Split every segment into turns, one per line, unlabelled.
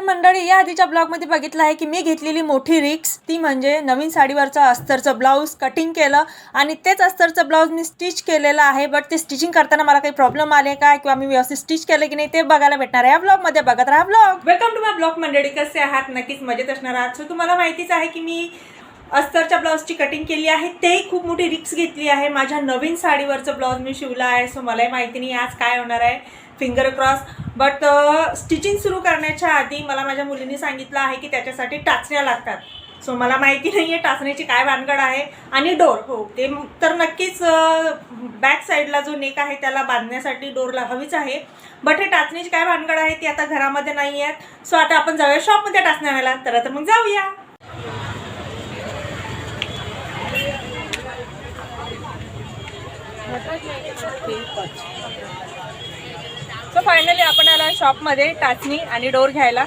तर मंडळी या आधीच्या ब्लॉगमध्ये बघितलं आहे की मी घेतलेली मोठी रिक्स ती म्हणजे नवीन साडीवरचं अस्तरचं ब्लाऊज कटिंग केलं आणि तेच अस्तरचं ब्लाऊज मी स्टिच केलेलं आहे बट ते स्टिचिंग करताना मला काही प्रॉब्लेम आले का किंवा मी व्यवस्थित स्टिच केलं की नाही ते बघायला भेटणार आहे. या ब्लॉगमध्ये बघत राहा blog. Welcome to my blog मंडळी. कसे आहात? नक्कीच मजेत असणार आहात. सो तुम्हाला माहितीच आहे की मी अस्तरच्या ब्लाऊजची कटिंग केली आहे. तेही खूप मोठी रिक्स घेतली आहे. माझ्या नवीन साडीवरचं ब्लाऊज मी शिवला आहे सो मलाही माहिती नाही आज काय होणार आहे. फिंगर क्रॉस बट स्टिचिंग सुरू करण्याच्या आधी मला माझ्या मुलीने सांगितलं आहे की त्याच्यासाठी टाचण्या लागतात. सो मला माहिती नाही आहे टाचण्याची काय भानगड आहे. आणि डोर हो ते तर नक्कीच बॅक साईडला जो नेक आहे त्याला बांधण्यासाठी डोरला हवीच आहे. बट हे टाचण्याची काय भानगड आहे ती आता घरामध्ये नाही आहेत सो आता आपण जाऊया शॉपमध्ये टाचण्या तर आता मग जाऊया. सो फायनली आपण आला शॉपमध्ये टाचणी आणि डोर घ्यायला.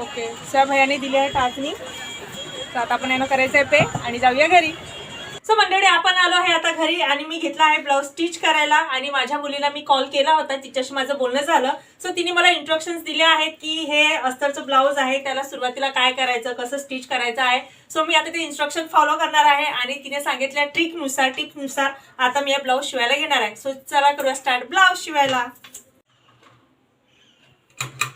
ओके सर भैयाने दिली आहे टाचणी. तर आता आपण यानं करायचं आहे पे आणि जाऊया घरी. सो मंडळी आपण आलो आहे आता घरी आणि मी घेतला आहे ब्लाऊज स्टिच करायला आणि माझ्या मुलीला मी कॉल केला होता. तिच्याशी माझं बोलणं झालं. सो तिने मला इंस्ट्रक्शन्स दिले आहेत की हे अस्तरचं ब्लाऊज आहे. त्याला सुरुवातीला काय करायचं कसं स्टिच करायचं आहे. सो मी आता ते इन्स्ट्रक्शन फॉलो करणार आहे आणि तिने सांगितल्या ट्रिकनुसार टिपनुसार आता मी या ब्लाऊज शिवायला घेणार आहे. सो चला करूया स्टार्ट ब्लाऊज शिवायला.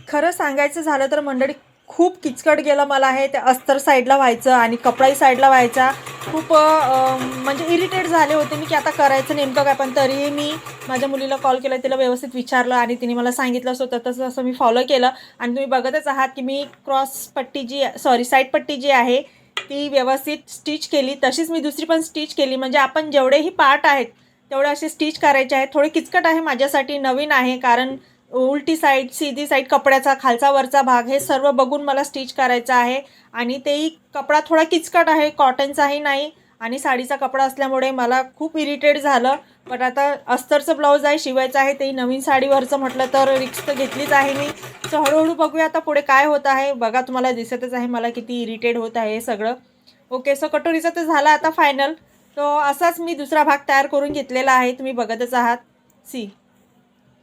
खरं सांगायचं झालं तर मंडळी खूप किचकट गेलं मला हे. ते अस्तर साईडला व्हायचं आणि कपडाही साईडला व्हायचा. खूप म्हणजे इरिटेट झाले होते मी की आता करायचं नेमकं काय पण तरीही मी माझ्या मुलीला कॉल केला तिला व्यवस्थित विचारलं आणि तिने मला सांगितलं असं तर तसं तसं मी फॉलो केलं आणि तुम्ही बघतच आहात की मी क्रॉस पट्टी जी सॉरी साईड पट्टी जी आहे ती व्यवस्थित स्टिच केली. तशीच मी दुसरी पण स्टिच केली. म्हणजे आपण जेवढेही पार्ट आहेत तेवढे असे स्टिच करायचे आहेत. थोडे किचकट आहे माझ्यासाठी नवीन आहे. कारण उलटी साईड सीधी साईड कपड्याचा खालचा वरचा भाग हे सर्व बघून मला स्टिच करायचं आहे. आणि तेही कपडा थोडा किचकट आहे कॉटनचाही नाही. आणि साडीचा कपडा असल्यामुळे मला खूप इरिटेट झालं. पण आता अस्तरचं ब्लाऊज आहे शिवायचं आहे तेही नवीन साडीवरचं म्हटलं तर रिक्स तर घेतलीच आहे मी. सो हळूहळू बघूया आता पुढे काय होत आहे. बघा तुम्हाला दिसतच आहे मला किती इरिटेट होत आहे हे सगळं. ओके सो कटोरीचं तर झालं आता फायनल तो असाच मी दुसरा भाग तयार करून घेतलेला आहे. तुम्ही बघतच आहात. सी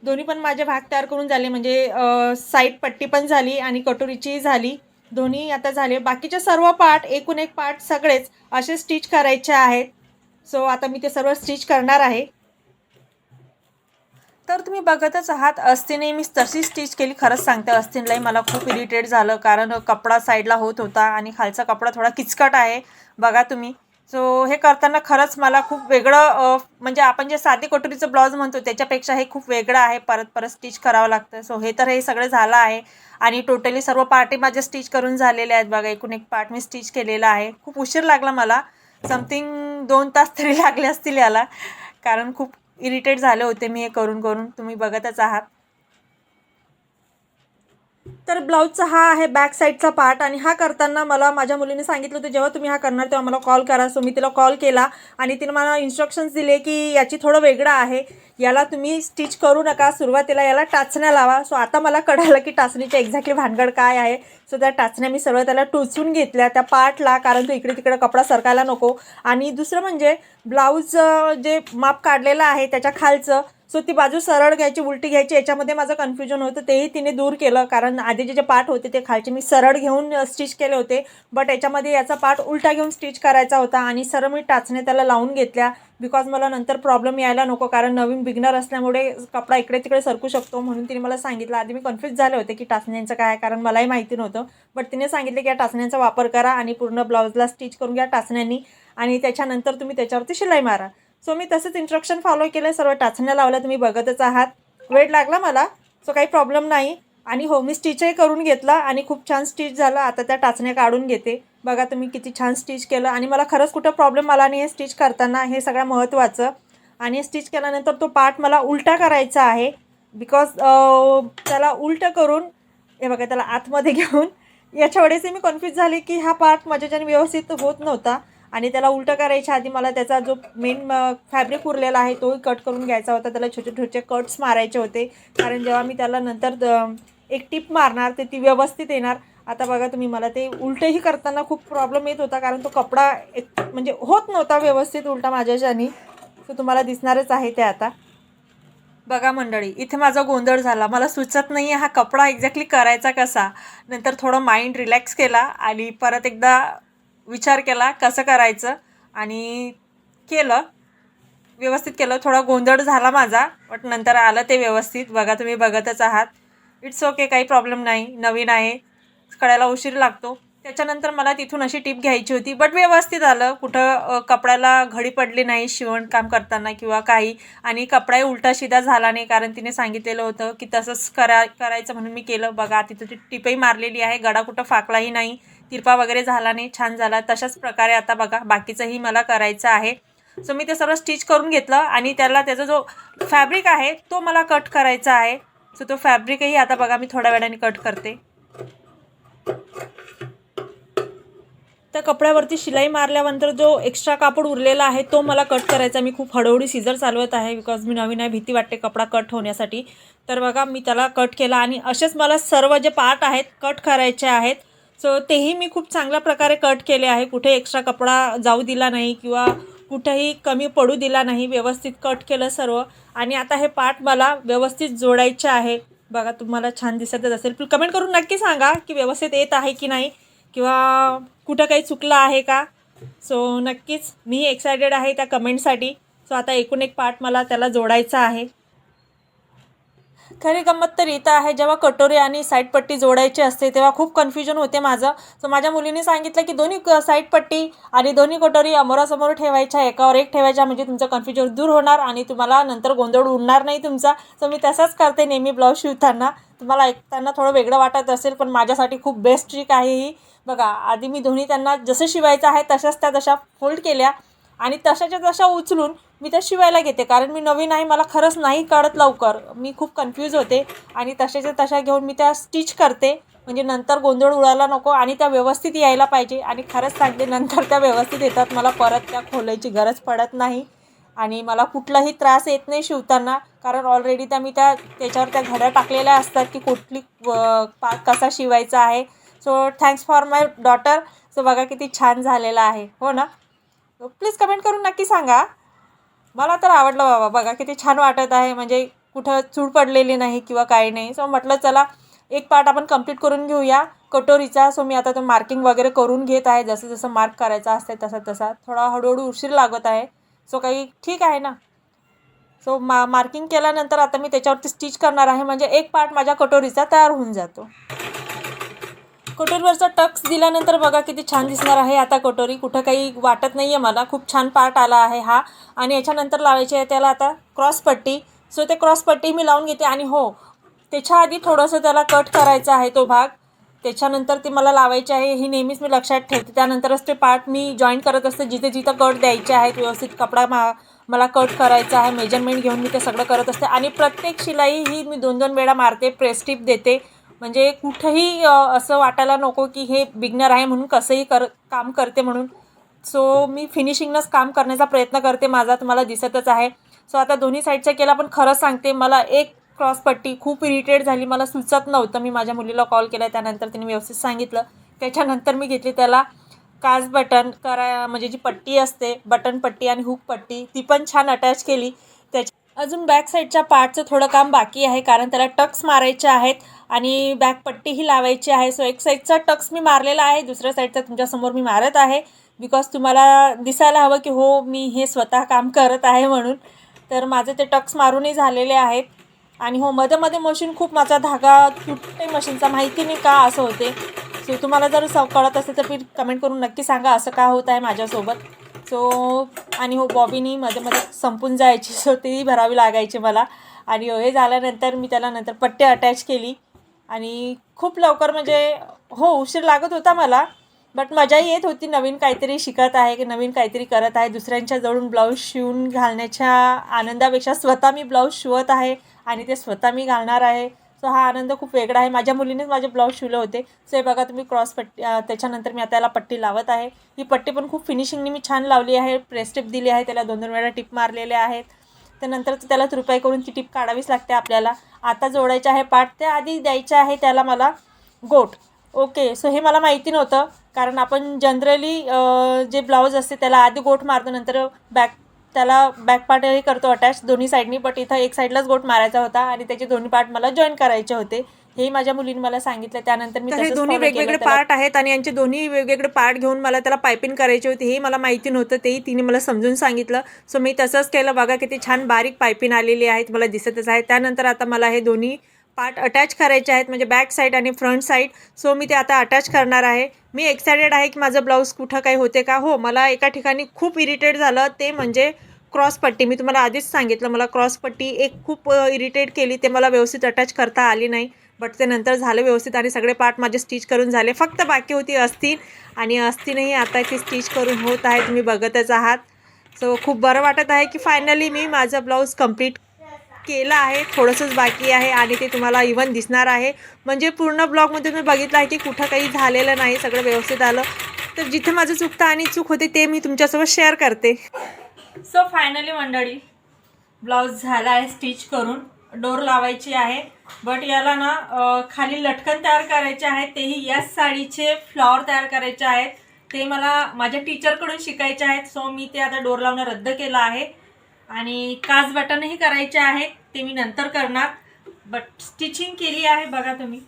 दोन्ही पण माझे भाग तयार करून झाले म्हणजे साईड पट्टी पण झाली आणि कटोरीची झाली. दोन्ही आता झाले. बाकीचे सर्व पार्ट एकूण एक पार्ट सगळेच असे स्टिच करायचे आहेत. सो आता मी ते सर्व स्टिच करणार आहे. तर तुम्ही बघतच आहात अस्तीने मी तशी स्टिच केली. खरंच सांगते अस्तीनलाही मला खूप इरिटेट झालं. कारण कपडा साईडला होत होता आणि खालचा कपडा थोडा किचकट आहे. बघा तुम्ही. सो हे करताना खरंच मला खूप वेगळं म्हणजे आपण जे साधी कटोरीचं ब्लाऊज म्हणतो त्याच्यापेक्षा हे खूप वेगळं आहे. परत परत स्टिच करावं लागतं. सो हे तर हे सगळं झालं आहे. आणि टोटली सर्व पार्टी माझ्या स्टिच करून झालेले आहेत बघा. एकूण एक पार्ट मी स्टिच केलेला आहे. खूप उशीर लागला मला. समथिंग दोन तास तरी लागले असतील याला. कारण खूप इरिटेट झाले होते मी हे करून करून. तुम्ही बघतच आहात. तर ब्लाऊजचा हा आहे बॅक साईडचा पार्ट आणि हा करताना मला माझ्या मुलीने सांगितलं होतं जेव्हा तुम्ही हा करणार तेव्हा मला कॉल करा. सो मी तिला कॉल केला आणि तिने मला इन्स्ट्रक्शन्स दिले की याची थोडं वेगळं आहे. याला तुम्ही स्टिच करू नका सुरुवातीला याला टाचण्या लावा. सो आता मला कळालं की टाचणीची एक्झॅक्टली भानगड काय आहे. सो त्या टाचण्या मी सर्व त्याला टोचून घेतल्या त्या पार्टला कारण तो इकडे तिकडे कपडा सरकायला नको. आणि दुसरं म्हणजे ब्लाऊज जे माप काढलेलं आहे त्याच्या खालचं सो ती बाजू सरळ घ्यायची उलटी घ्यायची याच्यामध्ये माझं कन्फ्युजन होतं. तेही तिने दूर केलं कारण आधीचे जे पार्ट होते ते खालचे मी सरळ घेऊन स्टिच केले होते. बट याच्यामध्ये याचा पार्ट उलटा घेऊन स्टिच करायचा होता आणि सरळ मी टाचणे त्याला लावून घेतल्या. बिकॉज मला नंतर प्रॉब्लेम यायला नको कारण नवीन बिगनर असल्यामुळे कपडा इकडे तिकडे सरकू शकतो म्हणून तिने मला सांगितलं. आधी मी कन्फ्यूज झाले होते की टाचण्यांचं काय कारण मलाही माहिती नव्हतं. बट तिने सांगितलं की या टाचण्यांचा वापर करा आणि पूर्ण ब्लाऊजला स्टिच करून घ्या टाचण्यांनी. आणि त्याच्यानंतर तुम्ही त्याच्यावरती शिलाई मारा. सो मी तसंच इन्स्ट्रक्शन फॉलो केलं सर्व टाचण्या लावल्या. तुम्ही बघतच आहात. वेळ लागला मला. सो काही प्रॉब्लेम नाही. आणि हो मी स्टिचही करून घेतला आणि खूप छान स्टिच झालं. आता त्या टाचण्या काढून घेते. बघा तुम्ही किती छान स्टिच केलं. आणि मला खरंच कुठं प्रॉब्लेम आला नाही हे स्टिच करताना. हे सगळं महत्त्वाचं आणि स्टिच केल्यानंतर तो पार्ट मला उलटा करायचा आहे. बिकॉज त्याला उलटं करून हे बघा त्याला आतमध्ये घेऊन. याच्या वेळेस मी कन्फ्यूज झाले की हा पार्ट माझ्याच्याने व्यवस्थित होत नव्हता. आणि त्याला उलटं करायच्या आधी मला त्याचा जो मेन फॅब्रिक उरलेला आहे तोही कट करून घ्यायचा होता. त्याला छोटे छोटे कट्स मारायचे होते. कारण जेव्हा मी त्याला नंतर द- एक टिप मारणार ते ती व्यवस्थित येणार. आता बघा तुम्ही मला ते उलटंही करताना खूप प्रॉब्लेम येत होता. कारण तो कपडा एक म्हणजे होत नव्हता व्यवस्थित उलटा माझ्याच्यानी. तो तुम्हाला दिसणारच आहे ते आता. बघा मंडळी इथे माझा गोंधळ झाला. मला सुचत नाही आहे हा कपडा एक्झॅक्टली करायचा कसा. नंतर थोडं माइंड रिलॅक्स केला आणि परत एकदा विचार केला कसं करायचं आणि केलं. व्यवस्थित केलं. थोडा गोंधळ झाला माझा बट नंतर आलं ते व्यवस्थित. बघा तुम्ही बघतच आहात. इट्स ओके काही प्रॉब्लेम नाही. नवीन आहे. कळायला उशीर लागतो. त्याच्यानंतर मला तिथून अशी टीप घ्यायची होती बट व्यवस्थित आलं. कुठं कपड्याला घडी पडली नाही शिवणकाम करताना किंवा काही. आणि कपडाही उलटा शिदा झाला नाही कारण तिने सांगितलेलं होतं की तसंच करा करायचं म्हणून मी केलं. बघा तिथं ती टिपही मारलेली आहे गडा कुठं फाकलाही नाही तिरपा वगैरे झाला नाही छान झाला. तशाच प्रकारे आता बघा बाकीचंही मला करायचं आहे. सो मी ते सर्व स्टिच करून घेतलं आणि त्याला त्याचा जो फॅब्रिक आहे तो मला कट करायचा आहे. सो तो फॅब्रिकही आता बघा मी थोड्या वेळाने कट करते. त्या कपड्यावरती शिलाई मारल्यानंतर जो एक्स्ट्रा कापड उरलेला आहे तो मला कट करायचा. मी खूप हळूहळू सीझर चालवत आहे बिकॉज मी नवीन आहे भीती वाटते कपडा कट होण्यासाठी. तर बघा मी त्याला कट केला आणि असेच मला सर्व जे पार्ट आहेत कट करायचे आहेत. सो तेही मी खूप चांगल्या प्रकारे कट केले आहे. कुठे एक्स्ट्रा कपडा जाऊ दिला नाही किंवा कुठेही कमी पडू दिला नाही व्यवस्थित कट केलं सर्व. आणि आता हे पार्ट मला व्यवस्थित जोडायचे आहे. बघा तुम्हाला छान दिसतच असेल. कमेंट करून नक्की सांगा की व्यवस्थित येत आहे की नाही. किंवा कुठं काही चुकलं आहे का? सो नक्कीच मी एक्सायटेड आहे त्या कमेंटसाठी सो आता एकूण एक पार्ट मला त्याला जोडायचा आहे. खरी गंमत तर इथं आहे. जेव्हा कटोरी आणि साईड पट्टी जोडायची असते तेव्हा खूप कन्फ्युजन होते माझं. सो माझ्या मुलीने सांगितलं की दोन्ही क साईड पट्टी आणि दोन्ही कटोरी अमोरासमोर ठेवायच्या एकावर एक ठेवायच्या म्हणजे तुमचं कन्फ्युजन दूर होणार आणि तुम्हाला नंतर गोंधळ उडणार नाही तुमचा. सो मी तसंच करते नेहमी ब्लाऊज शिवताना. तुम्हाला ऐकताना थोडं वेगळं वाटत असेल पण माझ्यासाठी खूप बेस्ट ट्रिक आहे ही. बघा आधी मी दोन्ही त्यांना जसं शिवायचं आहे तशाच त्या तशा फोल्ड केल्या आणि तशाच्या तशा उचलून मी त्या शिवायला घेते कारण मी नवीन आहे मला खरंच नाही कळत लवकर. मी खूप कन्फ्यूज होते आणि तशाच्या तशा घेऊन मी त्या स्टिच करते. म्हणजे नंतर गोंधळ उडायला नको आणि त्या व्यवस्थित यायला पाहिजे. आणि खरंच सांगते नंतर त्या व्यवस्थित येतात. मला परत त्या खोलायची गरज पडत नाही आणि मला कुठलाही त्रास येत नाही शिवताना. कारण ऑलरेडी त्या मी त्या त्याच्यावर त्या घड्या टाकलेल्या असतात की कुठली पाक कसा शिवायचा आहे. So thanks for my daughter so बघा किती छान झालेला आहे. हो ना? प्लीज कमेंट करून नक्की सांगा. मला तर आवडलं बाबा बघा किती छान वाटत आहे. म्हणजे कुठं चूड पडलेली नाही किंवा काही नाही. सो म्हटलं चला एक पार्ट आपण कंप्लीट करून घेऊया. कटोरीचा सो मी आता तो मार्किंग वगैरे करून घेत आहे. जसं जसं मार्क करायचा असते तसा तसा. थोडा हळूहळू उशीर लागत आहे. सो काही ठीक आहे ना? सो मा मार्किंग केल्यानंतर आता मी त्याच्यावरती स्टिच करणार आहे. म्हणजे एक पार्ट माझ्या कटोरीचा तयार होऊन जातो. कटोरीवरचा टक्स दिल्यानंतर बघा किती छान दिसणार आहे. आता कटोरी कुठं काही वाटत नाही आहे मला. खूप छान पार्ट आला आहे हा. आणि याच्यानंतर लावायची आहे त्याला आता क्रॉस पट्टी. सो ते क्रॉस पट्टी मी लावून घेते आणि हो त्याच्या आधी थोडंसं त्याला कट करायचा आहे तो भाग. त्याच्यानंतर ते मला लावायचे आहे. ही नेहमीच मी लक्षात ठेवते. त्यानंतरच ते पार्ट मी जॉईन करत असते. जिथे जिथं कट द्यायचे आहेत व्यवस्थित कपडा मा मला कट करायचा आहे. मेजरमेंट घेऊन मी ते सगळं करत असते. आणि प्रत्येक शिलाई ही मी दोन दोन वेळा मारते. प्रेस टिप देते. म्हणजे कुठंही असं वाटायला नको की हे बिगनर आहे म्हणून कसंही कर काम करते म्हणून. सो मी फिनिशिंगनंच काम करण्याचा प्रयत्न करते. माझा तुम्हाला दिसतच आहे. सो आता दोन्ही साईडचा केला पण खरंच सांगते मला एक क्रॉस पट्टी खूप इरिटेट झाली. मला सुचत नव्हतं. मी माझ्या मुलीला कॉल केला त्यानंतर तिने व्यवस्थित सांगितलं. त्याच्यानंतर मी घेतली त्याला काच बटन करा म्हणजे जी पट्टी असते बटन पट्टी आणि हुक पट्टी ती पण छान अटॅच केली. त्याच्या अजून बॅक साईडच्या पार्टचं थोडं काम बाकी आहे कारण त्याला टक्स मारायचे आहेत. आणि बॅक पट्टीही लावायची आहे. सो एक साईडचा टक्स मी मारलेला आहे दुसऱ्या साईडचा तुमच्यासमोर मी मारत आहे. बिकॉज तुम्हाला दिसायला हवं की हो मी हे स्वतः काम करत आहे म्हणून. तर माझे ते टक्स मारूनही झालेले आहेत. आणि हो मध्ये मध्ये मशीन खूप माझा धागा तुटते मशीनचा माहिती नाही का असं होते. सो तुम्हाला जर स कळत असेल तर प्लीज कमेंट करून नक्की सांगा असं का होत आहे माझ्यासोबत. सो आणि हो बॉबीनी मध्ये मध्ये संपून जायची. सो तीही भरावी लागायची मला. आणि हो, हे झाल्यानंतर मी त्याला नंतर पट्टे अटॅच केली. आणि खूप लवकर म्हणजे हो उशीर लागत होता मला बट मजाही येत होती. नवीन काहीतरी शिकत आहे की नवीन काहीतरी करत आहे. दुसऱ्यांच्या जवळून ब्लाऊज शिवून घालण्याच्या आनंदापेक्षा स्वतः मी ब्लाऊज शिवत आहे आणि ते स्वतः मी घालणार आहे. सो हा आनंद खूप वेगळा आहे. माझ्या मुलीनेच माझे ब्लाऊज शिवले होते. सो हे बघा तुम्ही क्रॉस पट्टी त्याच्यानंतर मी आता याला पट्टी लावत आहे. ही पट्टी पण खूप फिनिशिंगने मी छान लावली आहे. प्रेस टिप दिली आहे. त्याला दोन दोन वेळा टिप मारलेले आहेत. तर नंतर त्याला तुरपाई करून ती टिप काढावीच लागते आपल्याला. आता जोडायचं आहे पाठ त्या आधी द्यायचं आहे त्याला मला गोट. ओके सो हे मला माहिती नव्हतं. कारण आपण जनरली जे ब्लाऊज असते त्याला आधी गोठ मारतो नंतर बॅक त्याला बॅक पार्टही करतो अटॅच दोन्ही साईडनी बट इथं एक साईडलाच गोट मारायचा होता आणि त्याचे दोन्ही पार्ट मला जॉईन करायचे होते. हे माझ्या मुलीने मला सांगितलं. त्यानंतर मी हे दोन्ही वेगवेगळे पार्ट आहेत आणि यांचे दोन्ही वेगवेगळे पार्ट घेऊन मला त्याला पायपिंग करायचे होते. हे मला माहिती नव्हतं. तेही तिने मला समजून सांगितलं. सो मी तसंच केलं. बघा किती छान बारीक पायपिंग आलेली आहेत. मला दिसतच आहे. त्यानंतर आता मला हे दोन्ही पार्ट अटॅच करायचे आहेत म्हणजे बॅक साईड आणि फ्रंट साईड. सो मी ते आता अटॅच करणार आहे. मी एक्सायटेड आहे की माझं ब्लाऊज कुठं काही होते का? हो मला एका ठिकाणी खूप इरिटेट झालं. ते म्हणजे क्रॉसपट्टी मी तुम्हाला आधीच सांगितलं मला क्रॉसपट्टी एक खूप इरिटेट केली. ते मला व्यवस्थित अटॅच करता आली नाही. बट ते नंतर झालं व्यवस्थित आणि सगळे पार्ट माझे स्टिच करून झाले. फक्त बाकी होती अस्थिन. आणि अस्थिनही आता ती स्टिच करून होत आहे. तुम्ही बघतच आहात. सो खूप बरं वाटत आहे की फायनली मी माझं ब्लाऊज कंप्लीट केलं आहे थोडंसंच बाकी आहे आणि ते तुम्हाला इव्हन दिसणार आहे. म्हणजे पूर्ण ब्लॉगमध्ये तुम्ही बघितलं आहे की कुठं काही झालेलं नाही सगळं व्यवस्थित आलं. तर जिथे माझं चुकतं आणि चूक होते ते मी तुमच्यासोबत शेअर करते. सो फायनली मंडळी ब्लाऊज झाला आहे स्टिच करून. डोर लावायची आहे. बट याला ना खाली लटकन तयार करायचे आहे. तेही याच साडीचे फ्लॉवर तयार करायचे आहेत. ते मला माझ्या टीचरकडून शिकायचे आहेत. सो मी ते आता डोर लावणं रद्द केलं आहे. आणि काज बटनही करायचे आहे ते मी नंतर करणार. बट स्टिचिंग केली आहे बघा तुम्ही.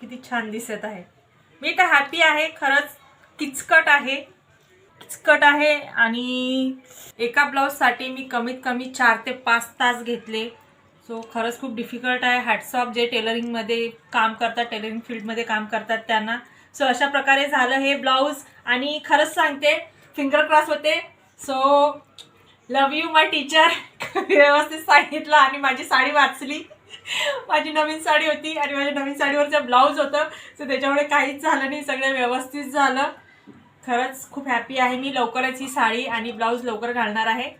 किती छान दिसत आहे. मी तर हॅपी आहे खरंच किचकट आहे. किचकट आहे आणि एका ब्लाऊजसाठी मी कमीत कमी चार ते पाच तास घेतले. सो खरंच खूप डिफिकल्ट आहे. हॅट्सऑफ जे टेलरिंगमध्ये काम करतात टेलरिंग फील्डमध्ये काम करतात त्यांना. सो अशा प्रकारे झालं हे ब्लाऊज आणि खरंच सांगते फिंगर क्रॉस होते. So love you my teacher व्यवस्थित सांगितलं आणि माझी साडी वाचली. माझी नवीन साडी होती आणि माझ्या नवीन साडीवरचं ब्लाऊज होतं सो त्याच्यामुळे काहीच झालं नाही. सगळं व्यवस्थित झालं. खरंच खूप हॅपी आहे मी. लवकरच ही साडी आणि ब्लाऊज लवकर घालणार आहे.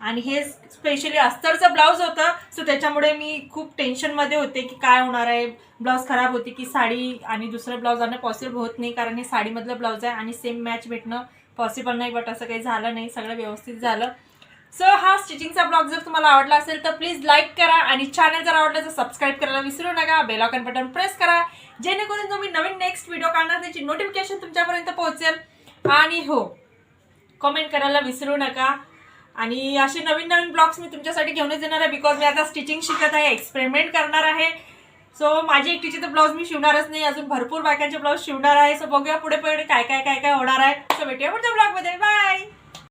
आणि हे स्पेशली अस्तरचं ब्लाऊज होतं सो त्याच्यामुळे मी खूप टेन्शनमध्ये होते की काय होणार आहे. ब्लाऊज खराब होते की साडी आणि दुसरं ब्लाऊज आणणं पॉसिबल होत नाही कारण हे साडीमधलं ब्लाऊज आहे आणि सेम मॅच भेटणं पॉसिबल नाही बट असं काही झालं नाही सगळं व्यवस्थित झालं. सो हा स्टिचिंगचा ब्लॉग जर तुम्हाला आवडला असेल तर प्लीज लाईक करा आणि चॅनल जर आवडलं तर सबस्क्राईब करायला विसरू नका. बेलॉकन बटन प्रेस करा जेणेकरून तुम्ही नवीन नेक्स्ट व्हिडिओ काढणार त्याची नोटिफिकेशन तुमच्यापर्यंत पोहोचेल. आणि हो कमेंट करायला विसरू नका. आणि असे नवीन नवीन ब्लॉग्स मी तुमच्यासाठी घेऊनच येणार आहे बिकॉज मी आता स्टिचिंग शिकत आहे एक्सपेरिमेंट करणार आहे. सो माझी एकटीचे तर ब्लाऊज मी शिवणारच नाही अजून भरपूर बायकांचे ब्लाऊज शिवणार आहे. सो बघूया पुढे पुढे काय काय काय काय होणार आहे. सो भेटूया पुढच्या ब्लॉगमध्ये बाय